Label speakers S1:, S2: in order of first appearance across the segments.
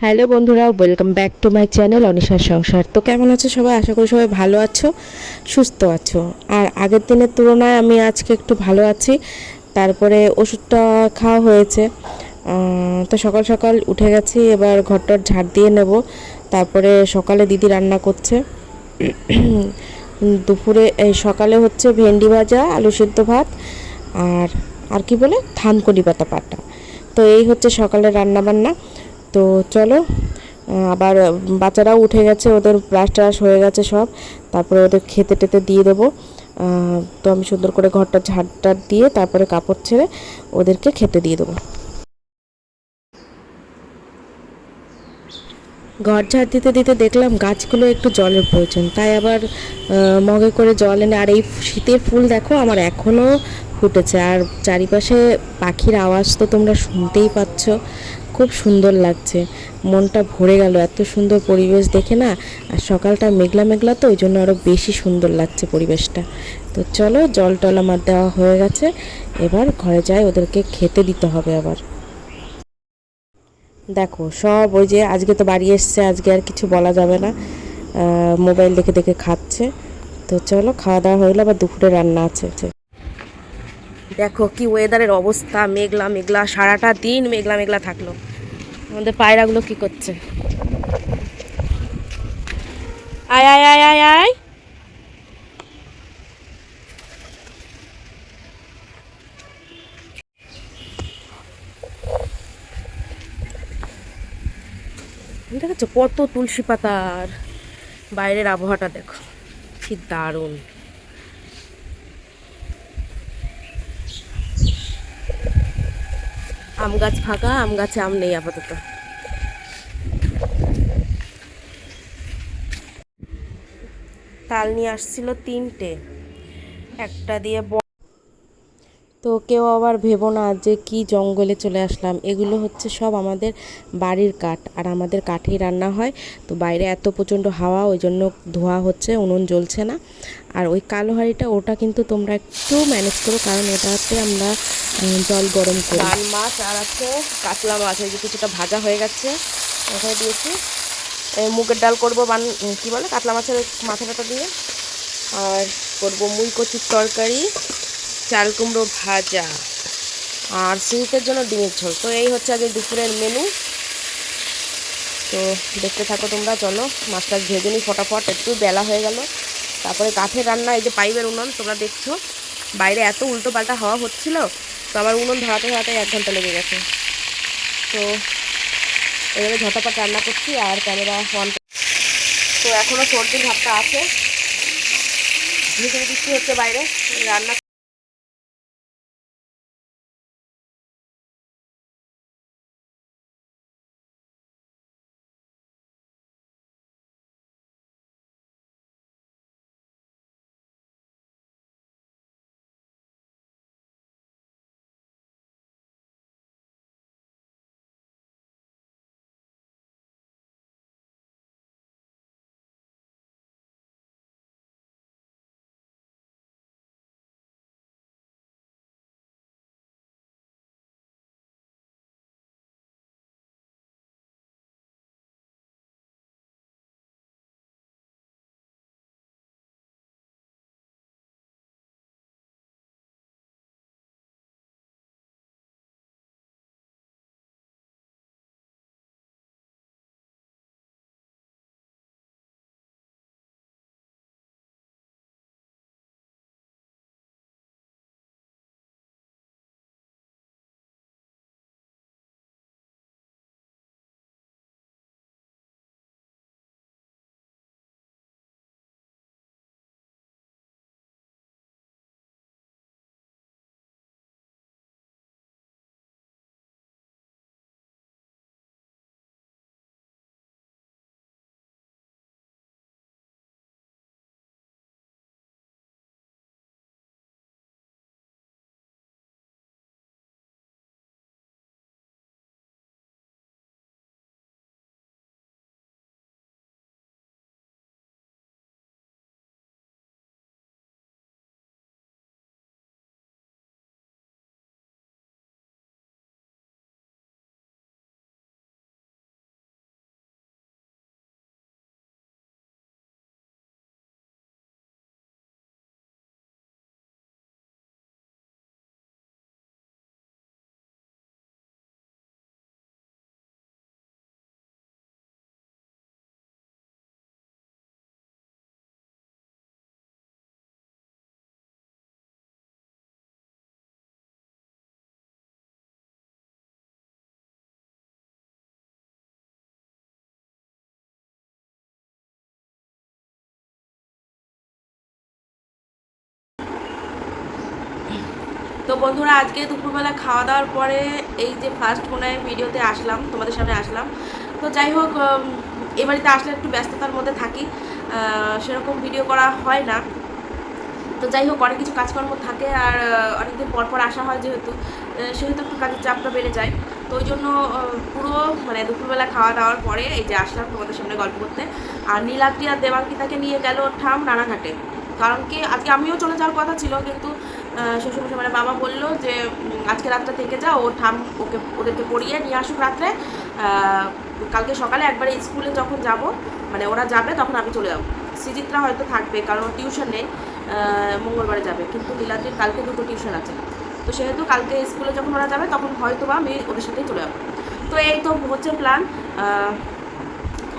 S1: Hello বন্ধুরা welcome back to my channel অনিশার সংসার। তো কেমন আছো সবাই? আশা করি সবাই ভালো আছো, সুস্থ আছো। আর আগের দিনের তুলনায় আমি আজকে একটু ভালো আছি। তারপরে ওষুধটা খাওয়া হয়েছে। তো সকাল সকাল উঠে গেছি, এবার ঘরটার ঝাড় দিয়ে নেব। তারপরে সকালে দিদি রান্না করছে। দুপুরে, এই সকালে হচ্ছে ভেন্ডি ভাজা, আলু সিদ্ধ ভাত, আর আর কি বলে থানকুনি পাতা পাটা। তো এই হচ্ছে সকালে রান্না বান্না তো চলো আবার বাচ্চারাও উঠে গেছে, ওদের ব্রাশ ট্রাশ হয়ে গেছে সব। তারপরে ওদের খেতে টেতে দিয়ে দেবো। তো আমি সুন্দর করে ঘরটা ঝাড়টার দিয়ে তারপরে কাপড় ছেড়ে ওদেরকে খেতে দিয়ে দেবো। ঘর ঝাড় দিতে দিতে দেখলাম গাছগুলো একটু জলের প্রয়োজন। তাই আবার মগে করে জল এনে, আর এই শীতের ফুল দেখো, আমার এখনও ফুটেছে। আর চারিপাশে পাখির আওয়াজ তো তোমরা শুনতেই পাচ্ছ। খুব সুন্দর লাগছে। মনটা ভরে গেল, এত সুন্দর পরিবেশ দেখে না? আর সকালটা মেঘলা মেঘলা তো ওই জন্য আরও বেশি সুন্দর লাগছে পরিবেশটা। তো চলো, জল টল আমার দেওয়া হয়ে গেছে। এবার ঘরে যাই, ওদেরকে খেতে দিতে হবে আবার। দেখো, সব ওই যে আজকে তো বাড়ি এসছে, আজকে আর কিছু বলা যাবে না। মোবাইল দেখে দেখে খাচ্ছে। তো চলো, খাওয়া দাওয়া হইল আবার দুপুরে রান্না আছে। দেখো কি ওয়েদারের অবস্থা, মেঘলা মেঘলা, সারাটা দিন মেঘলা মেঘলা থাকল। আমাদের পায়রাগুলো কি করছে? আয় আয় আয় আয় আয়। দেখেছ কত তুলসী পাতার বাইরের আবহাওয়াটা দেখো। কি দারুণ। আম গাছ ফাঁকা আম গাছে আম নেই আপাতত। তাল নিয়ে আসছিল তিনটে। একটা দিয়ে তো কেউ আবার ভেবো না যে কি জঙ্গলে চলে আসলাম। এগুলো হচ্ছে সব আমাদের বাড়ির কাঠ। আর আমাদের কাঠেই রান্না হয়। তো বাইরে এত প্রচণ্ড হাওয়া, ওই জন্য ধোয়া হচ্ছে, উনুন জ্বলছে না। আর ওই কালো হাঁড়িটা, ওটা কিন্তু তোমরা একটু ম্যানেজ করো, কারণ ওটাতে আমরা জল গরম করি। ডাল মাছ আর আছে কাতলা মাছ, এই যে কিছুটা ভাজা হয়ে গেছে। ওখানে দিয়েছি। মুগের ডাল করব বান, কী বলে, কাতলা মাছের মাথাটা দিয়ে। আর করব মুই কচুর তরকারি। চাল কুমড়ো ভাজা আর সিঙ্কের জন্য ডিমের ঝোল। তো এই হচ্ছে আগে দুপুরের মেনু তো দেখতে থাকো তোমরা, চলো মাছটা ভেজে নিই ফটাফট। একটু বেলা হয়ে গেল। তারপরে কাঠের রান্না, এই যে পাইপের উনুন, তোমরা দেখছ। বাইরে এত উল্টো পাল্টা হাওয়া হচ্ছিল, তো আমার উনুন ধরাতে ধরাতে এক ঘণ্টা লেগে গেছে। তো এবারে ঝটাপট রান্না করছি, আর ক্যামেরা অন তো এখনও সর্দির ভাতটা আছে। ভিতরে বৃষ্টি হচ্ছে বাইরে, রান্না তো বন্ধুরা, আজকে দুপুরবেলা খাওয়া দাওয়ার পরে এই যে ফার্স্ট মনে ভিডিওতে আসলাম, তোমাদের সামনে আসলাম। তো যাই হোক এ বাড়িতে আসলে একটু ব্যস্ততার মধ্যে থাকি। সেরকম ভিডিও করা হয় না। তো যাই হোক, অনেক কিছু কাজকর্ম থাকে আর অনেকদিন পর পর আসা হয় যেহেতু। সেহেতু একটু কাজের চাপটা বেড়ে যায়। তো ওই জন্য পুরো মানে দুপুরবেলা খাওয়া দাওয়ার পরে এই যে আসলাম তোমাদের সামনে গল্প করতে। আর নীলাদ্রি আর দেবাঙ্কিতাকে নিয়ে গেল ঠাম রানাঘাটে। কারণ কি, আজকে আমিও চলে যাওয়ার কথা ছিল, কিন্তু শ্বশুরমশাই মানে বাবা বলল যে আজকে রাতটা থেকে যা, ও ঠাম ওকে, ওদেরকে পড়িয়ে নিয়ে আসুক রাত্রে। কালকে সকালে একবারে স্কুলে যখন যাব মানে ওরা যাবে, তখন আমি চলে যাব। সুচিত্রা হয়তো থাকবে, কারণ টিউশন নেই মঙ্গলবারে যাবে। কিন্তু নীলাদ্রির কালকে দুটো টিউশন আছে। তো সেহেতু কালকে স্কুলে যখন ওরা যাবে, তখন হয়তো বা আমি ওদের সাথেই চলে যাব। তো এই তো হচ্ছে প্ল্যান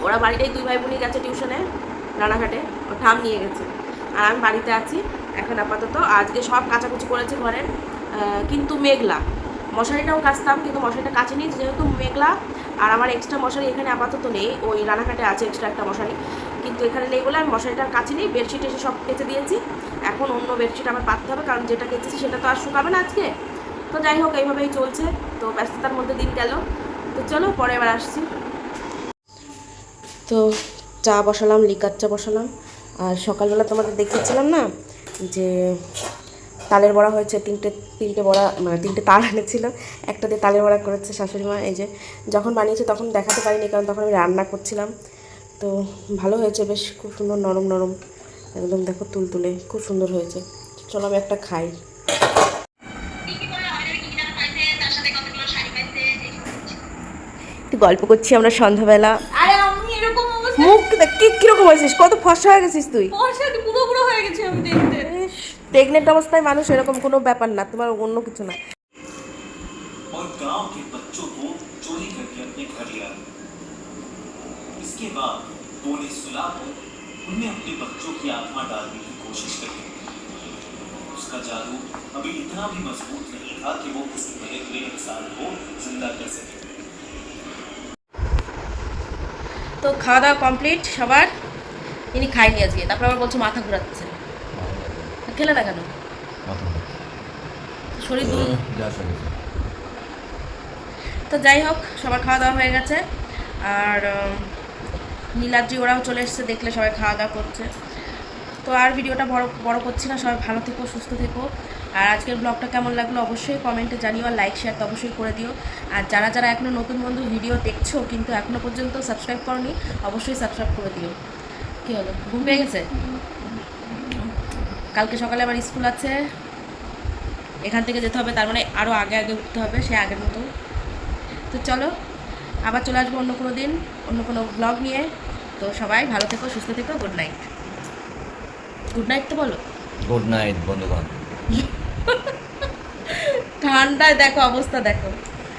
S1: ওরা বাড়িতেই দুই ভাই বোনই গেছে টিউশনে, রানাঘাটে। ও ঠাম নিয়ে গেছে। আর আমি বাড়িতে আছি। এখন আপাতত। আজকে সব কাচাকুচি করেছে ঘরের কিন্তু মেঘলা। মশারিটাও কাচতাম, কিন্তু মশারিটা কাচিনি যেহেতু মেঘলা। আর আমার এক্সট্রা মশারি এখানে আপাতত নেই। ওই রানাঘাটে আছে এক্সট্রা একটা মশারি। কিন্তু এখানে নেই বলে আমি মশারিটা কাচিনি বেডশিট এসে সব কেচে দিয়েছি। এখন অন্য বেডশিট আমার পাততে হবে, কারণ যেটা কেচেছি সেটা তো আর শুকাবে না আজকে। তো যাই হোক, এইভাবেই চলছে। তো ব্যস্ততার মধ্যে দিন গেল। তো চলো, পরে এবার আসছি। তো চা বসালাম, লিকার চা বসালাম। আর সকালবেলা তোমাদের দেখিয়েছিলাম না যে তালের বড়া হয়েছে তিনটে তিনটে বড়া মানে তিনটে তাল এনেছিল একটা দিয়ে তালের বড়া করেছে শাশুড়ি মা এই যে যখন বানিয়েছে তখন দেখাতে পারিনি কারণ তখন আমি রান্না করছিলাম। তো ভালো হয়েছে বেশ খুব সুন্দর নরম নরম একদম দেখো তুলতুলে খুব সুন্দর হয়েছে। চলো আমি একটা খাই। একটু গল্প করছি আমরা সন্ধ্যাবেলা। মুখ কীরকম হয়েছিস? কত ফর্সা হয়ে গেছিস তুই।
S2: পুরো পুরো হয়ে গেছে আমি
S1: প্রেগনেন্ট অবস্থায় মানুষ এরকম কোনো ব্যাপার না তোমার অন্য কিছু না
S3: और गांव के बच्चों को चोरी करके अपने घर ले आए इसके बाद वो उन्हें सुलाकर उनमें अपने बच्चों की आत्मा डालने की कोशिश करी उसका जादू अभी इतना भी मजबूत नहीं था कि वो किसी मरे हुए इंसान को जिंदा कर सके
S1: তো খাওয়া দাওয়া কমপ্লিট সবার ইনি খাইনি আজকে তারপর আবার বলছে মাথা ঘুরাচ্ছে খেলে না কেন? শরীর তো যাই হোক সবার খাওয়া দাওয়া হয়ে গেছে। আর নীলাদ্রি ওরাও চলে এসেছে দেখলে সবাই খাওয়া দাওয়া করছে। তো আর ভিডিওটা বড় বড় করছি না সবাই ভালো থেকো সুস্থ থেকো। আর আজকের ব্লগটা কেমন লাগল অবশ্যই কমেন্টে জানিও আর লাইক শেয়ার তো অবশ্যই করে দিও। আর যারা যারা এখনও নতুন বন্ধু ভিডিও দেখছ কিন্তু এখনও পর্যন্ত সাবস্ক্রাইব করনি অবশ্যই সাবস্ক্রাইব করে দিও। কী হলো? ঘুম পেয়ে গেছে? কালকে সকালে আবার স্কুল আছে। এখান থেকে যেতে হবে তার মানে আরও আগে আগে উঠতে হবে সে আগের মতো। তো চলো আবার চলে আসব অন্য কোনো দিন অন্য কোনো ব্লগ নিয়ে। তো সবাই ভালো থেকো সুস্থ থেকো গুড নাইট গুড নাইট তো বলো।
S4: গুড নাইট বন্ধুগণ।
S1: ঠান্ডায় দেখো অবস্থা দেখো।